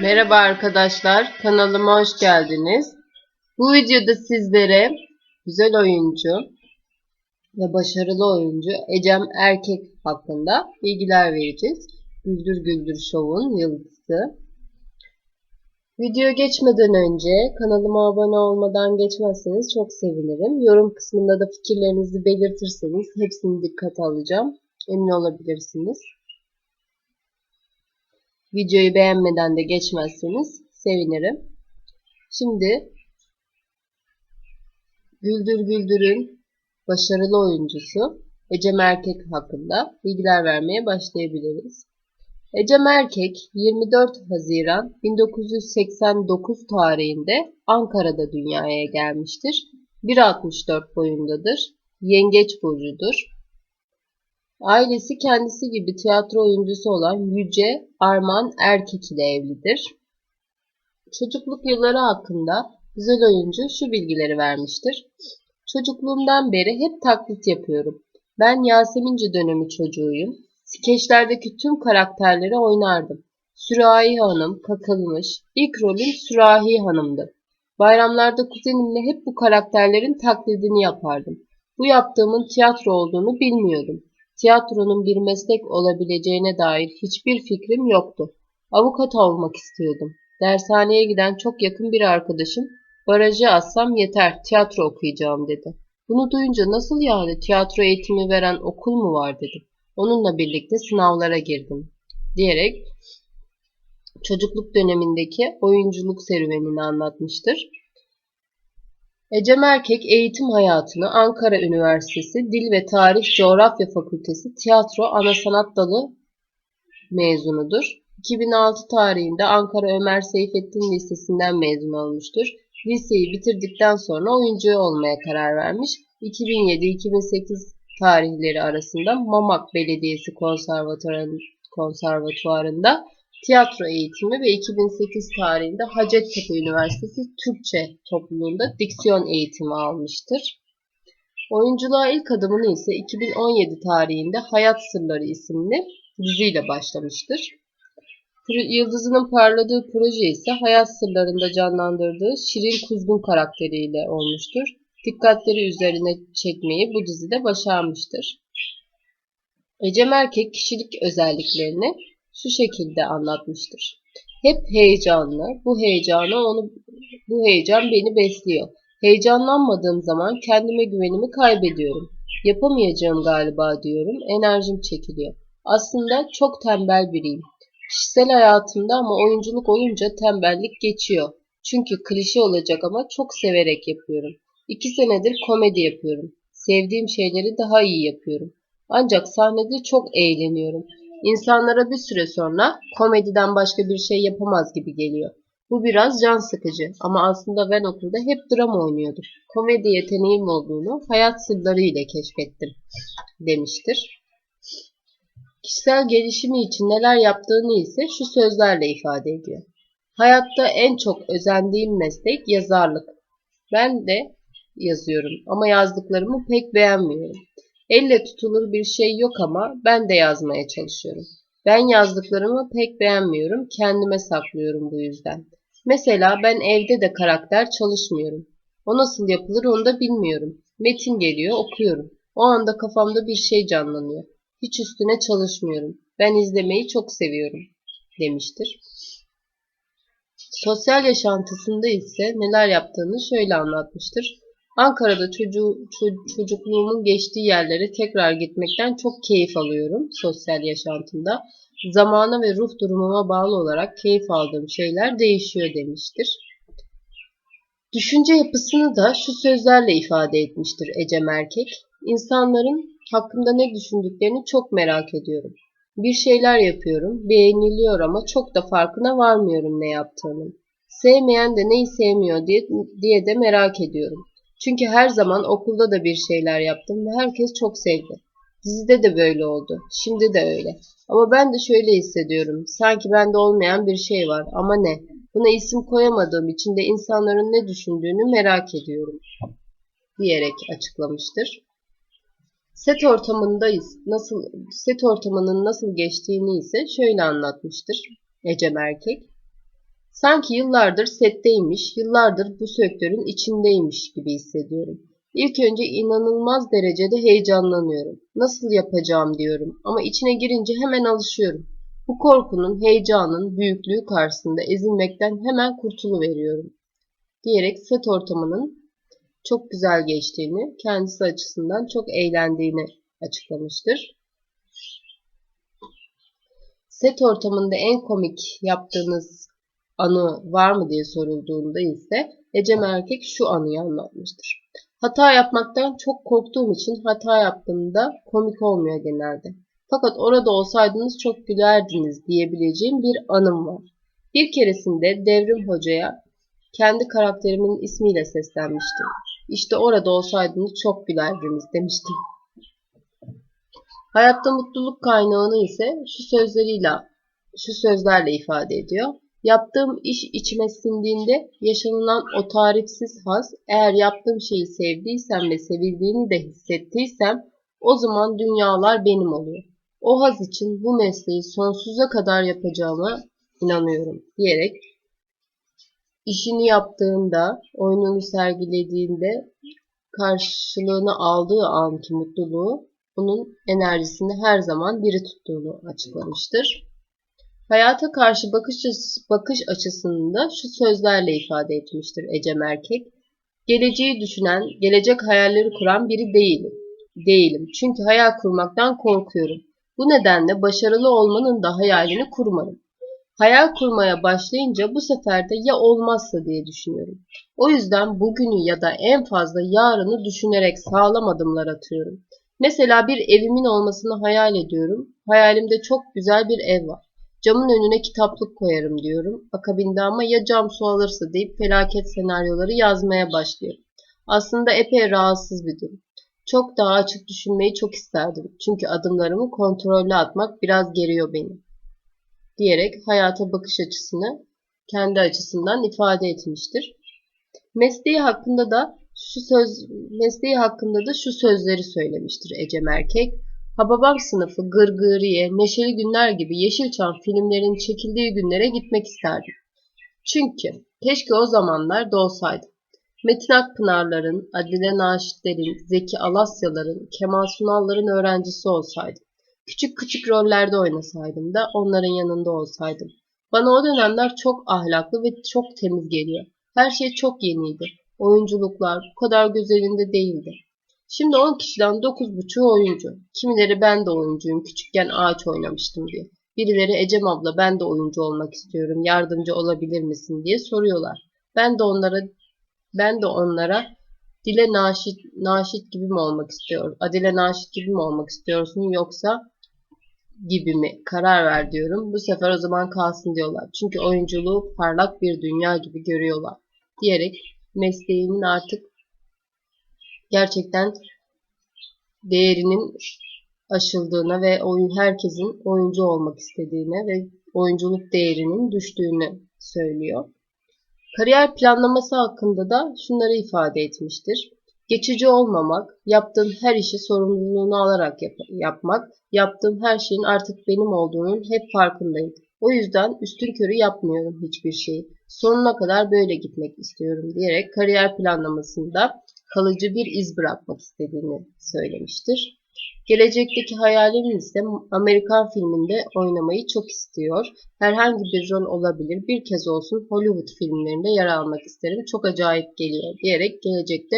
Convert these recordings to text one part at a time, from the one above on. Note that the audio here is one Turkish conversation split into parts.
Merhaba arkadaşlar, kanalıma hoş geldiniz. Bu videoda sizlere güzel oyuncu ve başarılı oyuncu Ecem Erkek hakkında bilgiler vereceğiz. Güldür Güldür Show'un yıldızı. Video geçmeden önce kanalıma abone olmadan geçmezseniz çok sevinirim. Yorum kısmında da fikirlerinizi belirtirseniz hepsini dikkate alacağım. Emin olabilirsiniz. Videoyu beğenmeden de geçmezseniz sevinirim. Şimdi Güldür Güldür'ün başarılı oyuncusu Ecem Erkek hakkında bilgiler vermeye başlayabiliriz. Ecem Erkek 24 Haziran 1989 tarihinde Ankara'da dünyaya gelmiştir. 1.64 boyundadır. Yengeç burcudur. Ailesi kendisi gibi tiyatro oyuncusu olan Yüce Arman Erkek ile evlidir. Çocukluk yılları hakkında güzel oyuncu şu bilgileri vermiştir. Çocukluğumdan beri hep taklit yapıyorum. Ben Yaseminci dönemi çocuğuyum. Skeçlerdeki tüm karakterleri oynardım. Sürahi Hanım, Kakılmış, ilk rolüm Sürahi Hanım'dı. Bayramlarda kuzenimle hep bu karakterlerin taklidini yapardım. Bu yaptığımın tiyatro olduğunu bilmiyordum tiyatronun bir meslek olabileceğine dair hiçbir fikrim yoktu. Avukat olmak istiyordum. Dershaneye giden çok yakın bir arkadaşım, barajı assam yeter, tiyatro okuyacağım dedi. Bunu duyunca nasıl yani tiyatro eğitimi veren okul mu var dedim. Onunla birlikte sınavlara girdim diyerek çocukluk dönemindeki oyunculuk serüvenini anlatmıştır. Ecem Erkek eğitim hayatını Ankara Üniversitesi Dil ve Tarih Coğrafya Fakültesi Tiyatro Ana Sanat Dalı mezunudur. 2006 tarihinde Ankara Ömer Seyfettin Lisesi'nden mezun olmuştur. Liseyi bitirdikten sonra oyuncu olmaya karar vermiş. 2007-2008 tarihleri arasında Mamak Belediyesi Konservatuvarı'nda tiyatro eğitimi ve 2008 tarihinde Hacettepe Üniversitesi Türkçe topluluğunda diksiyon eğitimi almıştır. Oyunculuğa ilk adımını ise 2017 tarihinde Hayat Sırları isimli diziyle başlamıştır. Yıldızının parladığı proje ise Hayat Sırları'nda canlandırdığı Şirin Kuzgun karakteriyle olmuştur. Dikkatleri üzerine çekmeyi bu dizide başarmıştır. Ecem Erkek kişilik özelliklerini şu şekilde anlatmıştır. Hep heyecanlı, bu heyecanı onu bu heyecan beni besliyor. Heyecanlanmadığım zaman kendime güvenimi kaybediyorum. Yapamayacağım galiba diyorum. Enerjim çekiliyor. Aslında çok tembel biriyim. Kişisel hayatımda ama oyunculuk olunca tembellik geçiyor. Çünkü klişe olacak ama çok severek yapıyorum. İki senedir komedi yapıyorum. Sevdiğim şeyleri daha iyi yapıyorum. Ancak sahnede çok eğleniyorum. İnsanlara bir süre sonra komediden başka bir şey yapamaz gibi geliyor. Bu biraz can sıkıcı ama aslında ben okulda hep drama oynuyordum. Komedi yeteneğim olduğunu hayat sırları ile keşfettim demiştir. Kişisel gelişimi için neler yaptığını ise şu sözlerle ifade ediyor. Hayatta en çok özendiğim meslek yazarlık. Ben de yazıyorum ama yazdıklarımı pek beğenmiyorum. Elle tutulur bir şey yok ama ben de yazmaya çalışıyorum. Ben yazdıklarımı pek beğenmiyorum, kendime saklıyorum bu yüzden. Mesela ben evde de karakter çalışmıyorum. O nasıl yapılır onu da bilmiyorum. Metin geliyor, okuyorum. O anda kafamda bir şey canlanıyor. Hiç üstüne çalışmıyorum. Ben izlemeyi çok seviyorum, demiştir. Sosyal yaşantısında ise neler yaptığını şöyle anlatmıştır. Ankara'da çocuğu, çocukluğumun geçtiği yerlere tekrar gitmekten çok keyif alıyorum sosyal yaşantımda. Zamana ve ruh durumuma bağlı olarak keyif aldığım şeyler değişiyor demiştir. Düşünce yapısını da şu sözlerle ifade etmiştir Ecem Erkek. İnsanların hakkında ne düşündüklerini çok merak ediyorum. Bir şeyler yapıyorum, beğeniliyor ama çok da farkına varmıyorum ne yaptığımın. Sevmeyen de neyi sevmiyor diye, diye de merak ediyorum. Çünkü her zaman okulda da bir şeyler yaptım ve herkes çok sevdi. Dizide de böyle oldu. Şimdi de öyle. Ama ben de şöyle hissediyorum. Sanki bende olmayan bir şey var. Ama ne? Buna isim koyamadığım için de insanların ne düşündüğünü merak ediyorum. Diyerek açıklamıştır. Set ortamındayız. Nasıl set ortamının nasıl geçtiğini ise şöyle anlatmıştır Ecem Erkek. Sanki yıllardır setteymiş, yıllardır bu sektörün içindeymiş gibi hissediyorum. İlk önce inanılmaz derecede heyecanlanıyorum. Nasıl yapacağım diyorum ama içine girince hemen alışıyorum. Bu korkunun, heyecanın büyüklüğü karşısında ezilmekten hemen kurtuluveriyorum. Diyerek set ortamının çok güzel geçtiğini, kendisi açısından çok eğlendiğini açıklamıştır. Set ortamında en komik yaptığınız anı var mı diye sorulduğunda ise Ecem Erkek şu anıyı anlatmıştır. Hata yapmaktan çok korktuğum için hata yaptığımda komik olmuyor genelde. Fakat orada olsaydınız çok gülerdiniz diyebileceğim bir anım var. Bir keresinde Devrim Hoca'ya kendi karakterimin ismiyle seslenmiştim. İşte orada olsaydınız çok gülerdiniz demiştim. Hayatta mutluluk kaynağını ise şu sözleriyle, şu sözlerle ifade ediyor. Yaptığım iş içime sindiğinde yaşanılan o tarifsiz haz, eğer yaptığım şeyi sevdiysem ve sevildiğini de hissettiysem, o zaman dünyalar benim oluyor. O haz için bu mesleği sonsuza kadar yapacağıma inanıyorum diyerek işini yaptığında, oyununu sergilediğinde karşılığını aldığı anki mutluluğu onun enerjisini her zaman diri tuttuğunu açıklamıştır. Hayata karşı bakış, bakış açısını da şu sözlerle ifade etmiştir Ecem Erkek. Geleceği düşünen, gelecek hayalleri kuran biri değilim. Değilim. Çünkü hayal kurmaktan korkuyorum. Bu nedenle başarılı olmanın da hayalini kurmarım. Hayal kurmaya başlayınca bu sefer de ya olmazsa diye düşünüyorum. O yüzden bugünü ya da en fazla yarını düşünerek sağlam adımlar atıyorum. Mesela bir evimin olmasını hayal ediyorum. Hayalimde çok güzel bir ev var. Camın önüne kitaplık koyarım diyorum. Akabinde ama ya cam su alırsa deyip felaket senaryoları yazmaya başlıyorum. Aslında epey rahatsız bir durum. Çok daha açık düşünmeyi çok isterdim. Çünkü adımlarımı kontrollü atmak biraz geriyor beni. Diyerek hayata bakış açısını kendi açısından ifade etmiştir. Mesleği hakkında da şu söz mesleği hakkında da şu sözleri söylemiştir Ecem Erkek. Hababam sınıfı, Gırgırıye, Neşeli Günler gibi Yeşilçam filmlerin çekildiği günlere gitmek isterdim. Çünkü keşke o zamanlar doğsaydım. Metin Akpınar'ların, Adile Naşitler'in, Zeki Alasyaların, Kemal Sunal'ların öğrencisi olsaydım. Küçük küçük rollerde oynasaydım da onların yanında olsaydım. Bana o dönemler çok ahlaklı ve çok temiz geliyor. Her şey çok yeniydi. Oyunculuklar bu kadar gözelinde değildi. Şimdi 10 kişiden 9.5'u oyuncu. Kimileri ben de oyuncuyum, küçükken ağaç oynamıştım diye. Birileri Ecem abla ben de oyuncu olmak istiyorum, yardımcı olabilir misin diye soruyorlar. Ben de onlara ben de onlara Dile Naşit, Naşit gibi mi olmak istiyor? Adile Naşit gibi mi olmak istiyorsun yoksa gibi mi? Karar ver diyorum. Bu sefer o zaman kalsın diyorlar. Çünkü oyunculuğu parlak bir dünya gibi görüyorlar. Diyerek mesleğinin artık gerçekten değerinin aşıldığına ve oyun herkesin oyuncu olmak istediğine ve oyunculuk değerinin düştüğünü söylüyor. Kariyer planlaması hakkında da şunları ifade etmiştir. Geçici olmamak, yaptığım her işi sorumluluğunu alarak yap yapmak, yaptığım her şeyin artık benim olduğunun hep farkındayım. O yüzden üstün körü yapmıyorum hiçbir şeyi. Sonuna kadar böyle gitmek istiyorum diyerek kariyer planlamasında kalıcı bir iz bırakmak istediğini söylemiştir. Gelecekteki hayalim ise Amerikan filminde oynamayı çok istiyor. Herhangi bir rol olabilir. Bir kez olsun Hollywood filmlerinde yer almak isterim. Çok acayip geliyor diyerek gelecekte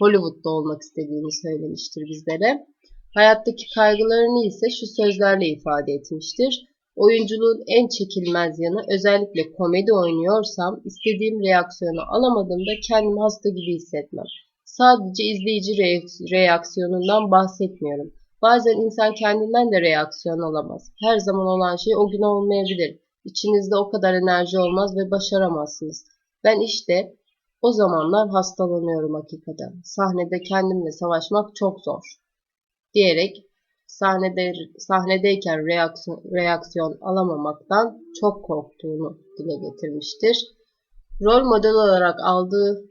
Hollywood'da olmak istediğini söylemiştir bizlere. Hayattaki kaygılarını ise şu sözlerle ifade etmiştir. Oyunculuğun en çekilmez yanı özellikle komedi oynuyorsam istediğim reaksiyonu alamadığımda kendimi hasta gibi hissetmem. Sadece izleyici re- reaksiyonundan bahsetmiyorum. Bazen insan kendinden de reaksiyon alamaz. Her zaman olan şey o gün olmayabilir. İçinizde o kadar enerji olmaz ve başaramazsınız. Ben işte o zamanlar hastalanıyorum hakikaten. Sahnede kendimle savaşmak çok zor. Diyerek sahnede sahnedeyken reaksiyon, reaksiyon alamamaktan çok korktuğunu dile getirmiştir. Rol model olarak aldığı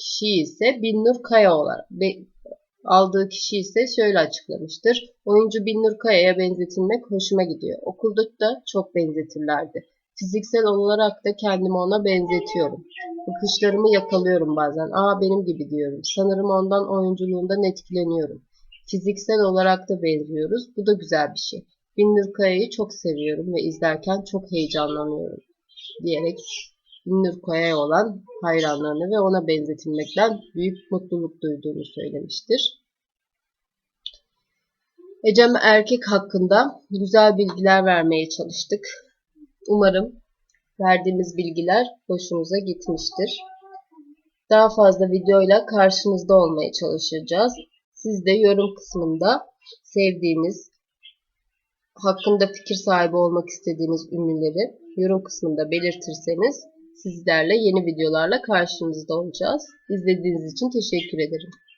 kişi ise Binnur Kaya olarak aldığı kişi ise şöyle açıklamıştır. Oyuncu Binnur Kaya'ya benzetilmek hoşuma gidiyor. Okulda da çok benzetirlerdi. Fiziksel olarak da kendimi ona benzetiyorum. Bakışlarımı yakalıyorum bazen. Aa benim gibi diyorum. Sanırım ondan oyunculuğundan etkileniyorum. Fiziksel olarak da benziyoruz. Bu da güzel bir şey. Binnur Kaya'yı çok seviyorum ve izlerken çok heyecanlanıyorum diyerek Binnur Kaya'ya olan hayranlığını ve ona benzetilmekten büyük mutluluk duyduğunu söylemiştir. Ecem Erkek hakkında güzel bilgiler vermeye çalıştık. Umarım verdiğimiz bilgiler hoşunuza gitmiştir. Daha fazla videoyla karşınızda olmaya çalışacağız. Siz de yorum kısmında sevdiğiniz, hakkında fikir sahibi olmak istediğiniz ünlüleri yorum kısmında belirtirseniz sizlerle yeni videolarla karşınızda olacağız. İzlediğiniz için teşekkür ederim.